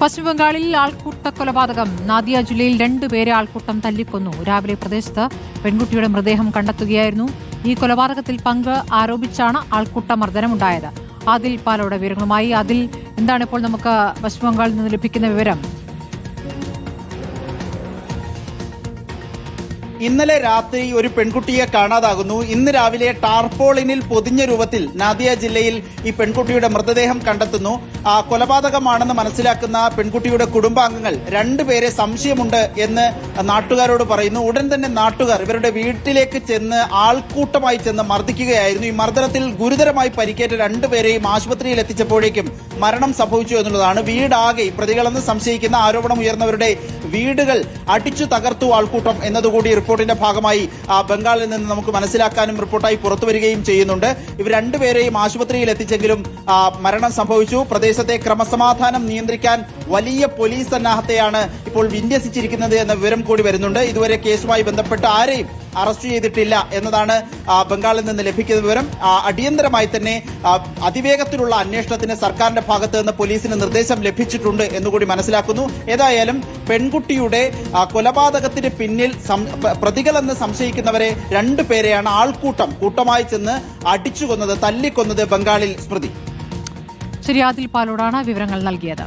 പശ്ചിമബംഗാളിൽ ആൾക്കൂട്ട കൊലപാതകം നാദിയ ജില്ലയിൽ രണ്ടുപേരെ ആൾക്കൂട്ടം തല്ലിക്കൊന്നു. രാവിലെ പ്രദേശത്ത് പെൺകുട്ടിയുടെ മൃതദേഹം കണ്ടെത്തുകയായിരുന്നു. ഈ കൊലപാതകത്തിൽ പങ്ക് ആരോപിച്ചാണ് ആൾക്കൂട്ട മർദ്ദനമുണ്ടായത് അതിൽ പാലോടെ വിവരങ്ങളുമായി. അതിൽ എന്താണ് ഇപ്പോൾ നമുക്ക് പശ്ചിമബംഗാളിൽ നിന്ന് ലഭിക്കുന്ന വിവരം? ഇന്നലെ രാത്രി ഒരു പെൺകുട്ടിയെ കാണാതാകുന്നു. ഇന്ന് രാവിലെ ടാർപോളിനിൽ പൊതിഞ്ഞ രൂപത്തിൽ നാദിയ ജില്ലയിൽ ഈ പെൺകുട്ടിയുടെ മൃതദേഹം കണ്ടെത്തുന്നു. ആ കൊലപാതകമാണെന്ന് മനസ്സിലാക്കുന്ന പെൺകുട്ടിയുടെ കുടുംബാംഗങ്ങൾ രണ്ടുപേരെ സംശയമുണ്ട് എന്ന് നാട്ടുകാരോട് പറയുന്നു. ഉടൻ തന്നെ നാട്ടുകാർ ഇവരുടെ വീട്ടിലേക്ക് ചെന്ന് ആൾക്കൂട്ടമായി ചെന്ന് മർദ്ദിക്കുകയായിരുന്നു. ഈ മർദ്ദനത്തിൽ ഗുരുതരമായി പരിക്കേറ്റ രണ്ടുപേരെയും ആശുപത്രിയിൽ എത്തിച്ചപ്പോഴേക്കും മരണം സംഭവിച്ചു എന്നുള്ളതാണ്. വീടാകെ പ്രതികളെന്ന് സംശയിക്കുന്ന ആരോപണം ഉയർന്നവരുടെ വീടുകൾ അടിച്ചു തകർത്തു ആൾക്കൂട്ടം എന്നതുകൂടി റിപ്പോർട്ടിന്റെ ഭാഗമായി ബംഗാളിൽ നിന്ന് നമുക്ക് മനസ്സിലാക്കാനും റിപ്പോർട്ടായി പുറത്തു വരികയും ചെയ്യുന്നുണ്ട്. ഇവർ രണ്ടുപേരെയും ആശുപത്രിയിൽ എത്തിച്ചെങ്കിലും മരണം സംഭവിച്ചു. പ്രദേശത്തെ ക്രമസമാധാനം നിയന്ത്രിക്കാൻ വലിയ പോലീസ് സന്നാഹത്തെയാണ് ഇപ്പോൾ വിന്യസിച്ചിരിക്കുന്നത് എന്ന വിവരം കൂടി വരുന്നുണ്ട്. ഇതുവരെ കേസുമായി ബന്ധപ്പെട്ട് ആരെയും അറസ്റ്റ് ചെയ്തിട്ടില്ല എന്നതാണ് ബംഗാളിൽ നിന്ന് ലഭിക്കുന്ന വിവരം. അടിയന്തരമായി തന്നെ അതിവേഗത്തിലുള്ള അന്വേഷണത്തിന് സർക്കാരിന്റെ ഭാഗത്ത് നിന്ന് പോലീസിന് നിർദ്ദേശം ലഭിച്ചിട്ടുണ്ട് എന്നുകൂടി മനസ്സിലാക്കുന്നു. ഏതായാലും പെൺകുട്ടിയുടെ കൊലപാതകത്തിന് പിന്നിൽ പ്രതികളെന്ന് സംശയിക്കുന്നവരെ രണ്ടുപേരെയാണ് ആൾക്കൂട്ടം കൂട്ടമായി ചെന്ന് അടിച്ചുകൊന്നത് തല്ലിക്കൊന്നത് ബംഗാളിൽ സ്മൃതി. ശരി ആദിൽ പാലോടാണ് വിവരങ്ങൾ നൽകിയത്.